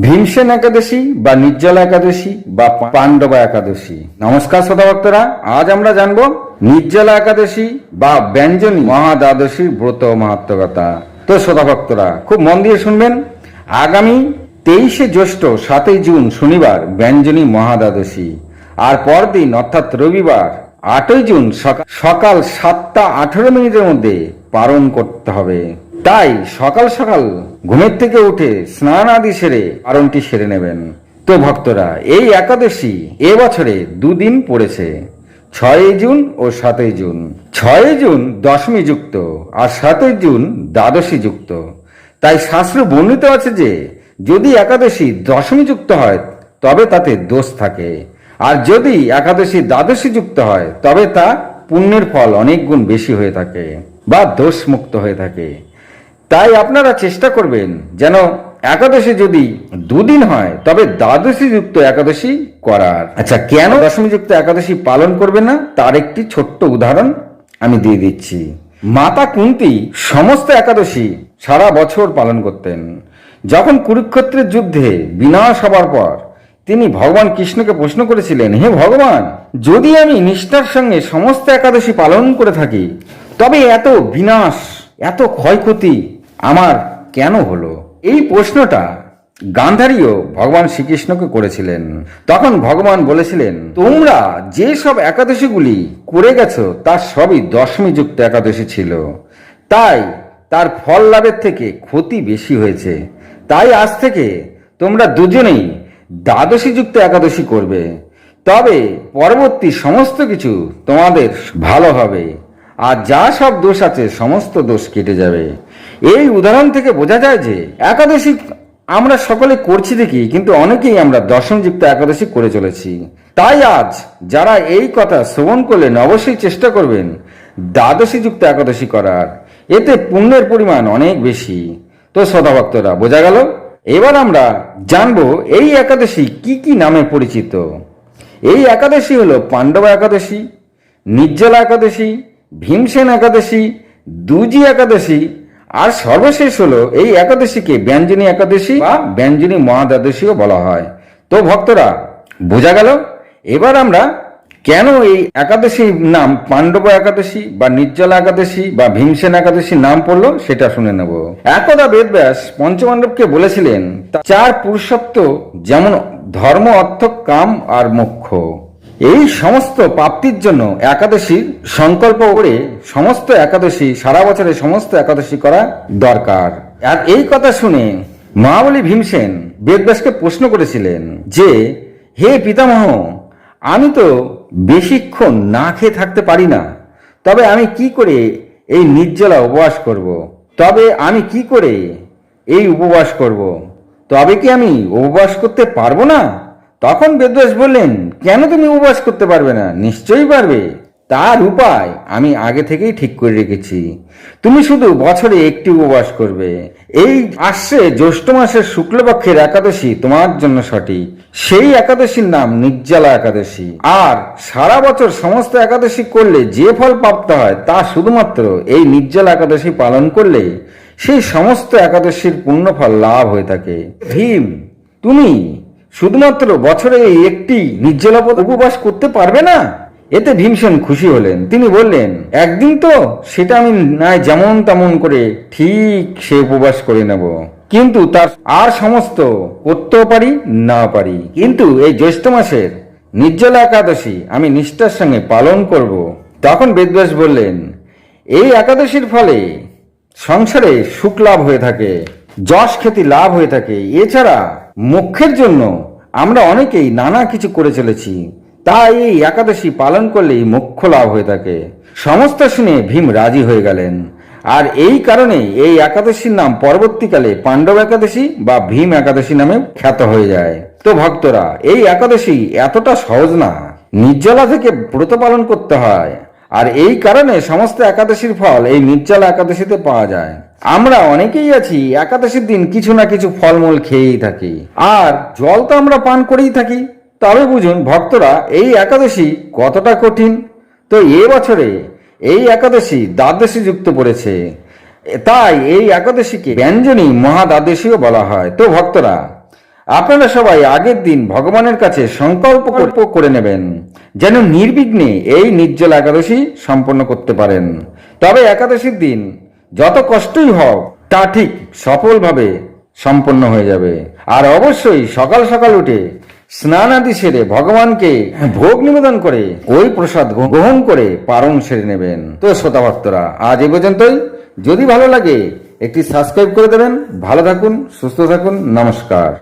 ভীমসেন একাদশী বা নির্জলা একাদশী বা পাণ্ডবা একাদশী। নমস্কার শ্রোতা ভক্তরা আজ আমরা জানব নির্জলা একাদশী বা ব্যঞ্জনী মহাদ্বাদশীর ব্রত মাহাত্মকতা তো শ্রোতা ভক্তরা খুব মন দিয়ে শুনবেন, আগামী তেইশে জ্যৈষ্ঠ, সাতই জুন, শনিবার, ব্যঞ্জনী মহাদ্বাদশী। আর পরদিন, অর্থাৎ রবিবার, আটই জুন সকা- সকাল সাতটা আঠেরো মিনিটের মধ্যে পালন করতে হবে। তাই সকাল সকাল ঘুমের থেকে উঠে স্নান আদি সেরে পালনটি সেরে নেবেন। তো ভক্তরা, এই একাদশী এবছরে দুদিন পড়েছে, ছয়ই জুন ও সাতই জুন। ছয়ই জুন দশমী যুক্ত আর সাতই জুন দ্বাদশী যুক্ত তাই শাস্ত্র বর্ণিত আছে যে, যদি একাদশী দশমী যুক্ত হয়, তবে তাতে দোষ থাকে। আর যদি একাদশী দ্বাদশী যুক্ত হয়, তবে তা পুণ্যের ফল অনেক গুণ বেশি হয়ে থাকে বা দোষ মুক্ত হয়ে থাকে। তাই আপনারা চেষ্টা করবেন যেন একাদশী যদি দুদিন হয় তবে দ্বাদশী যুক্ত একাদশী করার। আচ্ছা কেন? দশমী যুক্ত একাদশী পালন করবে না? তার একটি ছোট্ট উদাহরণ আমি দিয়ে দিচ্ছি। মাতা কুন্তি সমস্ত একাদশী সারা বছর পালন করতেন। যখন কুরুক্ষেত্রের যুদ্ধে বিনাশ হবার পর তিনি ভগবান কৃষ্ণকে প্রশ্ন করেছিলেন হে ভগবান যদি আমি নিষ্ঠার সঙ্গে সমস্ত একাদশী পালন করে থাকি তবে এত বিনাশ এত ক্ষয়ক্ষতি আমার কেন হলো? এই প্রশ্নটা গান্ধারীও ভগবান শ্রীকৃষ্ণকে করেছিলেন। তখন ভগবান বলেছিলেন, তোমরা যে সব একাদশীগুলি করে গেছো তার সবই দশমী যুক্ত একাদশী ছিল। তাই তার ফল লাভের থেকে ক্ষতি বেশি হয়েছে। তাই আজ থেকে তোমরা দুজনেই দ্বাদশী যুক্ত একাদশী করবে। তবে পরবর্তী সমস্ত কিছু তোমাদের ভালো হবে। আর যা সব দোষ আছে, সমস্ত দোষ কেটে যাবে। এই উদাহরণ থেকে বোঝা যায় যে, একাদশী আমরা সকলে করছি দেখি, কিন্তু অনেকেই আমরা দশমযুক্ত একাদশী করে চলেছি। তাই আজ যারা এই কথা শ্রবণ করলেন, অবশ্যই চেষ্টা করবেন দ্বাদশী যুক্ত একাদশী করার। এতে পুণ্যের পরিমাণ অনেক বেশি। তো শ্রোতা ভক্তরা বোঝা গেল? এবার আমরা জানব, এই একাদশী কি কি নামে পরিচিত? এই একাদশী হলো পাণ্ডব একাদশী, নির্জলা একাদশী ভীমসেন একাদশী, দুজি একাদশী, আর সর্বশেষ হলো এই একাদশীকে ব্যঞ্জনী একাদশী বা ব্যঞ্জনী মহাদ্বাদশীও বলা হয়। তো ভক্তরা, বোঝা গেল? এবার আমরা কেন এই একাদশীর নাম পাণ্ডব একাদশী বা নির্জলা একাদশী বা ভীমসেন একাদশীর নাম পড়ল সেটা শুনে নেব। একদা বেদব্যাস পঞ্চমাণ্ডবকে বলেছিলেন, চার পুরুষত্ব যেমন ধর্ম, অর্থ, কাম আর মোক্ষ। এই সমস্ত প্রাপ্তির জন্য একাদশীর সংকল্প করে সমস্ত একাদশী, সারা বছরে সমস্ত একাদশী করা দরকার আর এই কথা শুনে মহাবলী ভীমসেন বেদব্যাসকে প্রশ্ন করেছিলেন যে, হে পিতামহ, আমি তো বেশিক্ষণ না খেয়ে থাকতে পারি না তবে আমি কি করে এই নির্জলা উপবাস করব। তবে আমি কি করে এই উপবাস করব। তবে কি আমি উপবাস করতে পারব না তখন বেদব্যাস বললেন, কেন তুমি উপবাস করতে পারবে না? নিশ্চয়ই পারবে। তার উপায় আমি আগে থেকেই ঠিক করে রেখেছি। তুমি শুধু বছরে একটি উপবাস করবে। এই আসছে জ্যৈষ্ঠ মাসের শুক্লপক্ষের একাদশী তোমার জন্য সঠিক। সেই একাদশীর নাম নির্জলা একাদশী। আর সারা বছর সমস্ত একাদশী করলে যে ফল প্রাপ্ত হয় তা শুধুমাত্র এই নির্জলা একাদশী পালন করলে সেই সমস্ত একাদশীর পুণ্যফল লাভ হয়ে থাকে। ভীম, তুমি শুধুমাত্র বছরে একটি নির্জলাপদ উপবাস করতে পারবে না? এতে ভীমসেন খুশি হলেন। তিনি বললেন, একদিন তো সেটা আমি নাই যেমন তেমন করে ঠিক সে উপবাস করে নেব। কিন্তু তার আর সমস্ত করতেও পারি, না পারি। কিন্তু এই জ্যৈষ্ঠ মাসের নির্জলা একাদশী আমি নিষ্ঠার সঙ্গে পালন করব। তখন বেদব্যাস বললেন, এই একাদশীর ফলে সংসারে সুখ লাভ হয়ে থাকে, যশ খ্যাতি লাভ হয়ে থাকে। এছাড়া মোক্ষের জন্য আমরা অনেকেই নানা কিছু করে চলেছি। তাই এই একাদশী পালন করলেই মোক্ষ লাভ হয়ে থাকে। সমস্ত শুনে ভীম রাজি হয়ে গেলেন। আর এই কারণে এই একাদশীর নাম পরবর্তীকালে পাণ্ডব একাদশী বা ভীম একাদশী নামে খ্যাত হয়ে যায়। তো ভক্তরা, এই একাদশী এতটা সহজ না। নির্জলা থেকে ব্রত পালন করতে হয়। আর এই কারণে সমস্ত একাদশীর ফল এই নির্জলা একাদশীতে পাওয়া যায়। আমরা অনেকেই আছি, একাদশীর দিন কিছু না কিছু ফলমূল খেয়েই থাকি। আর জল তো আমরা পান করেই থাকি। তবে বুঝুন, ভক্তরা, এই একাদশী কতটা কঠিন? তো এ বছরে এই একাদশী দ্বাদশী যুক্ত পড়েছে। তাই এই একাদশীকে ব্যঞ্জনী মহাদ্বাদশীও বলা হয়। তো ভক্তরা আপনারা সবাই আগের দিন ভগবানের কাছে সংকল্প কল্প করে নেবেন, যেন নির্বিঘ্নে এই নির্জল একাদশী সম্পন্ন করতে পারেন। তবে একাদশীর দিন যত কষ্টই হোক, তা ঠিক সফলভাবে সম্পন্ন হয়ে যাবে। আর অবশ্যই সকাল সকাল উঠে স্নান আদি সেরে ভগবানকে ভোগ নিবেদন করে ওই প্রসাদ গ্রহণ করে পারণ সেরে নেবেন। তো শ্রোতা ভক্তরা, আজ এ পর্যন্তই। যদি ভালো লাগে, একটি সাবস্ক্রাইব করে দেবেন। ভালো থাকুন, সুস্থ থাকুন। নমস্কার।